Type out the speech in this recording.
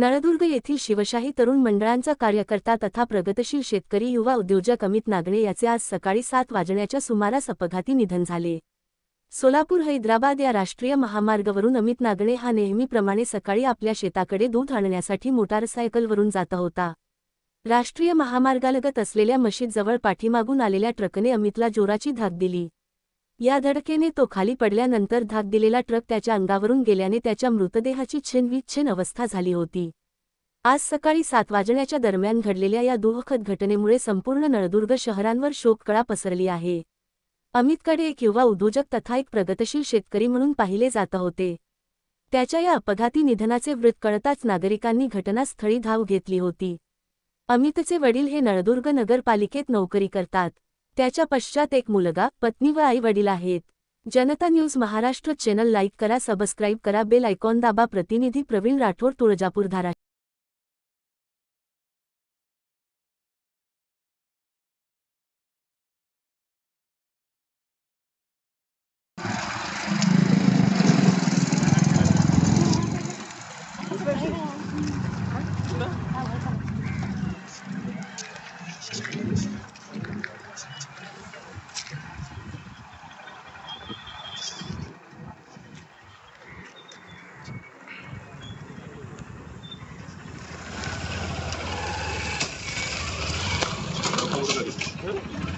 नळदुर्ग येथील शिवशाही तरुण मंडळांचा कार्यकर्ता तथा प्रगतशील शेतकरी युवा उद्योजक अमित नागणे याचे आज सकाळी सात वाजण्याच्या सुमारास अपघाती निधन झाले. सोलापूर हैदराबाद या राष्ट्रीय महामार्गावरून अमित नागणे हा नेहमीप्रमाणे सकाळी आपल्या शेताकडे दूध आणण्यासाठी मोटारसायकलवरून जात होता. राष्ट्रीय महामार्गालगत असलेल्या मशीदजवळ पाठीमागून आलेल्या ट्रकने अमितला जोराची धाक दिली. या धडकेने तो खाली पडल्यानंतर धाक दिलेला ट्रक त्याच्या अंगावरून गेल्याने त्याच्या मृतदेहाची छिनविच्छिन अवस्था झाली होती. आज सकाळी सात वाजण्याच्या दरम्यान घडलेल्या या दुःखद घटनेमुळे संपूर्ण नळदुर्ग शहरांवर शोककळा पसरली आहे. अमितकडे एक युवा उद्योजक तथा एक प्रगतशील शेतकरी म्हणून पाहिले जात होते. त्याच्या या अपघाती निधनाचे वृत्त कळताच नागरिकांनी घटनास्थळी धाव घेतली होती. अमितचे वडील हे नळदुर्ग नगरपालिकेत नोकरी करतात. त्याच्या पश्चात एक मुलगा पत्नी व आई वडील आहेत. Janata news Maharashtra channel like करा सबस्क्राईब करा बेल आयकॉन दाबा. प्रतिनिधी प्रवीण राठोड तुळजापूर धारा Good.